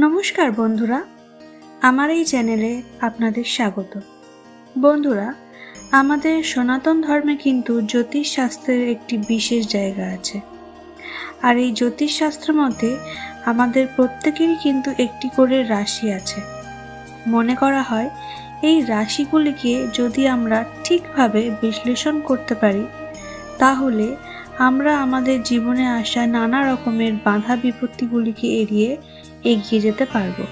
নমস্কার বন্ধুরা, আমার এই চ্যানেলে আপনাদের স্বাগত। বন্ধুরা, আমাদের সনাতন ধর্মে কিন্তু জ্যোতিষশাস্ত্রের একটি বিশেষ জায়গা আছে। আর এই জ্যোতিষশাস্ত্র মতে আমাদের প্রত্যেকেরই কিন্তু একটি করে রাশি আছে। মনে করা হয়, এই রাশিগুলিকে যদি আমরা ঠিকভাবে বিশ্লেষণ করতে পারি, তাহলে আমরা আমাদের জীবনে আসা নানা রকমের বাধা বিপত্তিগুলিকে এড়িয়ে এগিয়ে যেতে পারব।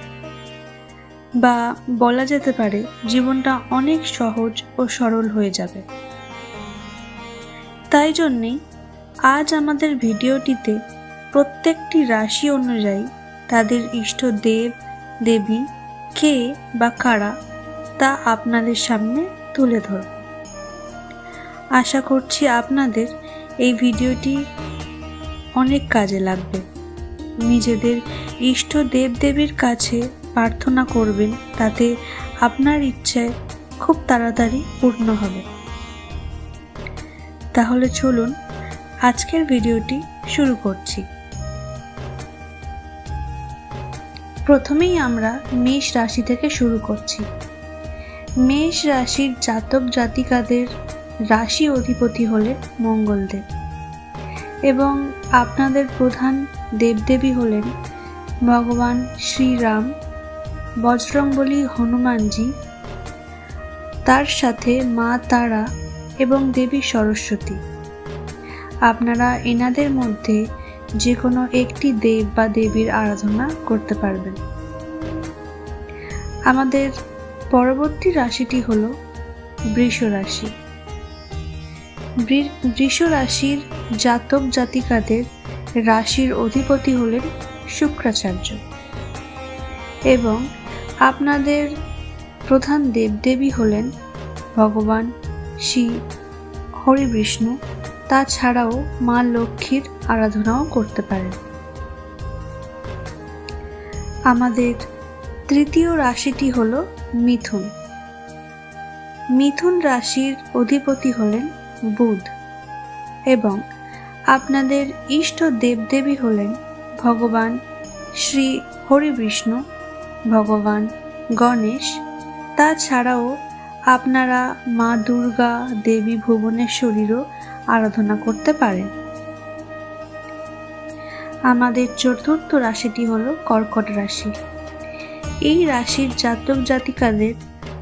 বা বলা যেতে পারে, জীবনটা অনেক সহজ ও সরল হয়ে যাবে। তাই জন্যেই আজ আমাদের ভিডিওটিতে প্রত্যেকটি রাশি অনুযায়ী তাদের ইষ্ট দেব, দেবী, কে বা কারা তা আপনাদের সামনে তুলে ধরব। আশা করছি আপনাদের এই ভিডিওটি অনেক কাজে লাগবে। নিজেদের ইষ্ট দেবদেবীর কাছে প্রার্থনা করবেন, তাতে আপনার ইচ্ছে খুব তাড়াতাড়ি পূর্ণ হবে। তাহলে চলুন আজকের ভিডিওটি শুরু করছি। প্রথমেই আমরা মেষ রাশি থেকে শুরু করছি। মেষ রাশির জাতক জাতিকাদের রাশি অধিপতি হলেন মঙ্গলদেব এবং আপনাদের প্রধান দেবদেবী হলেন ভগবান শ্রীরাম, বজরংবলী হনুমানজি, তার সাথে মা তারা এবং দেবী সরস্বতী। আপনারা এনাদের মধ্যে যে কোনো একটি দেব বা দেবীর আরাধনা করতে পারবেন। আমাদের পরবর্তী রাশিটি হল বৃষ রাশি। বৃষ রাশির জাতক জাতিকাদের রাশির অধিপতি হলেন শুক্রাচার্য। এবং আপনাদের প্রধান দেবদেবী হলেন ভগবান শিব, হরিবিষ্ণু, তাছাড়াও মা লক্ষ্মীর আরাধনাও করতে পারেন। আমাদের তৃতীয় রাশিটি হল মিথুন। মিথুন রাশির অধিপতি হলেন বুধ এবং আপনাদের ইষ্ট দেবদেবী হলেন ভগবান শ্রী হরিবিষ্ণু, ভগবান গণেশ। তাছাড়াও আপনারা মা দুর্গা দেবী ভুবনেশ্বরীরও আরাধনা করতে পারেন। আমাদের চতুর্থ রাশিটি হল কর্কট রাশি। এই রাশির জাতক জাতিকাদের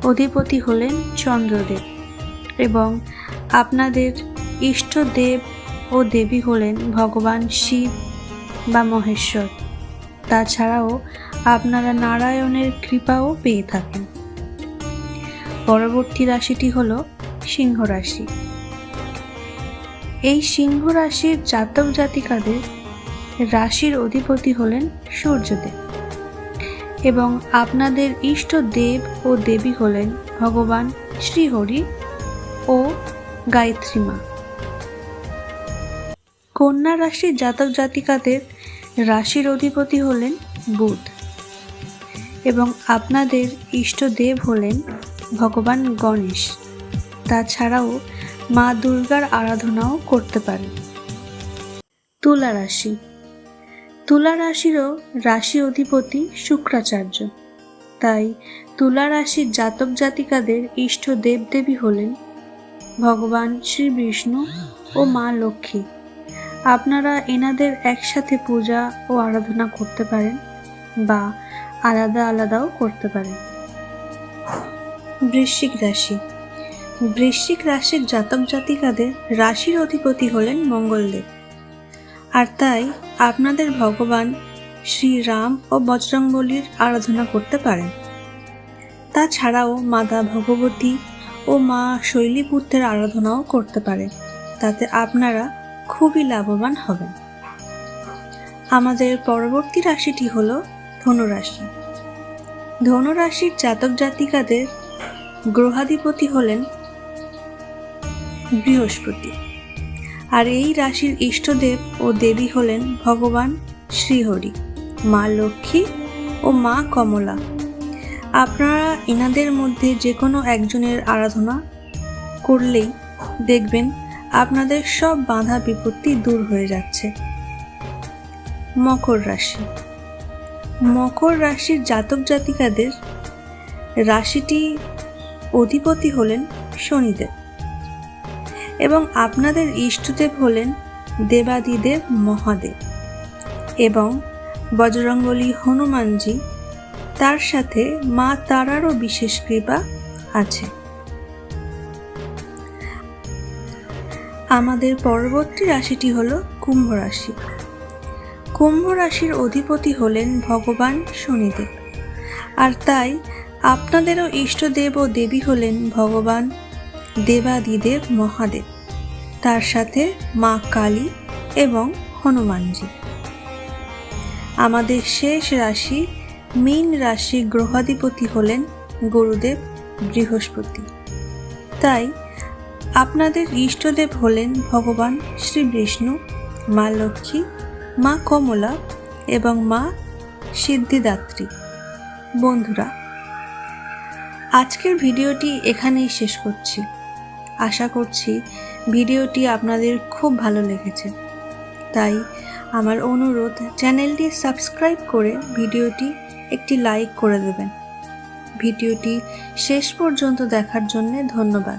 অধিপতি হলেন চন্দ্রদেব এবং আপনাদের ইষ্ট দেব ও দেবী হলেন ভগবান শিব বা মহেশ্বর। তাছাড়াও আপনারা নারায়ণের কৃপাও পেয়ে থাকেন। পরবর্তী রাশিটি হল সিংহ রাশি। এই সিংহ রাশির জাতক জাতিকাদের রাশির অধিপতি হলেন সূর্যদেব এবং আপনাদের ইষ্ট দেব ও দেবী হলেন ভগবান শ্রীহরি ও গায়ত্রী মা। কন্যা রাশির জাতক জাতিকাদের রাশির অধিপতি হলেন বুধ এবং আপনাদের ইষ্টদেব হলেন ভগবান গণেশ। তাছাড়াও মা দুর্গার আরাধনাও করতে পারেন। তুলা রাশি। তুলা রাশিরও রাশি অধিপতি শুক্রাচার্য। তাই তুলা রাশির জাতক জাতিকাদের ইষ্ট দেবদেবী হলেন ভগবান শ্রী বিষ্ণু ও মা লক্ষ্মী। আপনারা এনাদের একসাথে পূজা ও আরাধনা করতে পারেন বা আলাদা আলাদাও করতে পারেন। বৃশ্চিক রাশি। বৃশ্চিক রাশির জাতক জাতিকাদের রাশির অধিপতি হলেন মঙ্গলদেব। আর তাই আপনাদের ভগবান শ্রীরাম ও বজরংবলীর আরাধনা করতে পারেন। তাছাড়াও মাতা ভগবতী ও মা শৈলীপুত্রের আরাধনাও করতে পারেন। তাতে আপনারা খুবই লাভবান হবেন আমাদের পরবর্তী রাশিটি হল ধনুরাশি। ধনুরাশির জাতক জাতিকাদের গ্রহাধিপতি হলেন বৃহস্পতি। আর এই রাশির ইষ্টদেব ও দেবী হলেন ভগবান শ্রীহরি, মা লক্ষ্মী ও মা কমলা। আপনারা এনাদের মধ্যে যে কোনো একজনের আরাধনা করলেই দেখবেন আপনাদের সব বাধা বিপত্তি দূর হয়ে যাচ্ছে। মকর রাশি। মকর রাশির জাতক জাতিকাদের রাশিটি অধিপতি হলেন শনিদেব এবং আপনাদের ইষ্টদেব হলেন দেবাদিদেব মহাদেব এবং বজরঙ্গলী হনুমানজি তার সাথে মা তারারও বিশেষ কৃপা আছে। আমাদের পরবর্তী রাশিটি হল কুম্ভ রাশি। কুম্ভ রাশির অধিপতি হলেন ভগবান শনিদেব। আর তাই আপনাদেরও ইষ্টদেব ও দেবী হলেন ভগবান দেবাদিদেব মহাদেব। তার সাথে মা কালী এবং হনুমানজি। আমাদের শেষ রাশি মীন রাশি গ্রহাধিপতি হলেন গুরুদেব বৃহস্পতি। তাই আপনাদের ইষ্টদেব হলেন ভগবান শ্রী বিষ্ণু, মা লক্ষ্মী, মা কমলা এবং মা সিদ্ধিদাত্রী। বন্ধুরা, আজকের ভিডিওটি এখানেই শেষ করছি। আশা করছি ভিডিওটি আপনাদের খুব ভালো লেগেছে। তাই আমার অনুরোধ, চ্যানেলটি সাবস্ক্রাইব করে ভিডিওটি একটি লাইক করে দেবেন। ভিডিওটি শেষ পর্যন্ত দেখার জন্য ধন্যবাদ।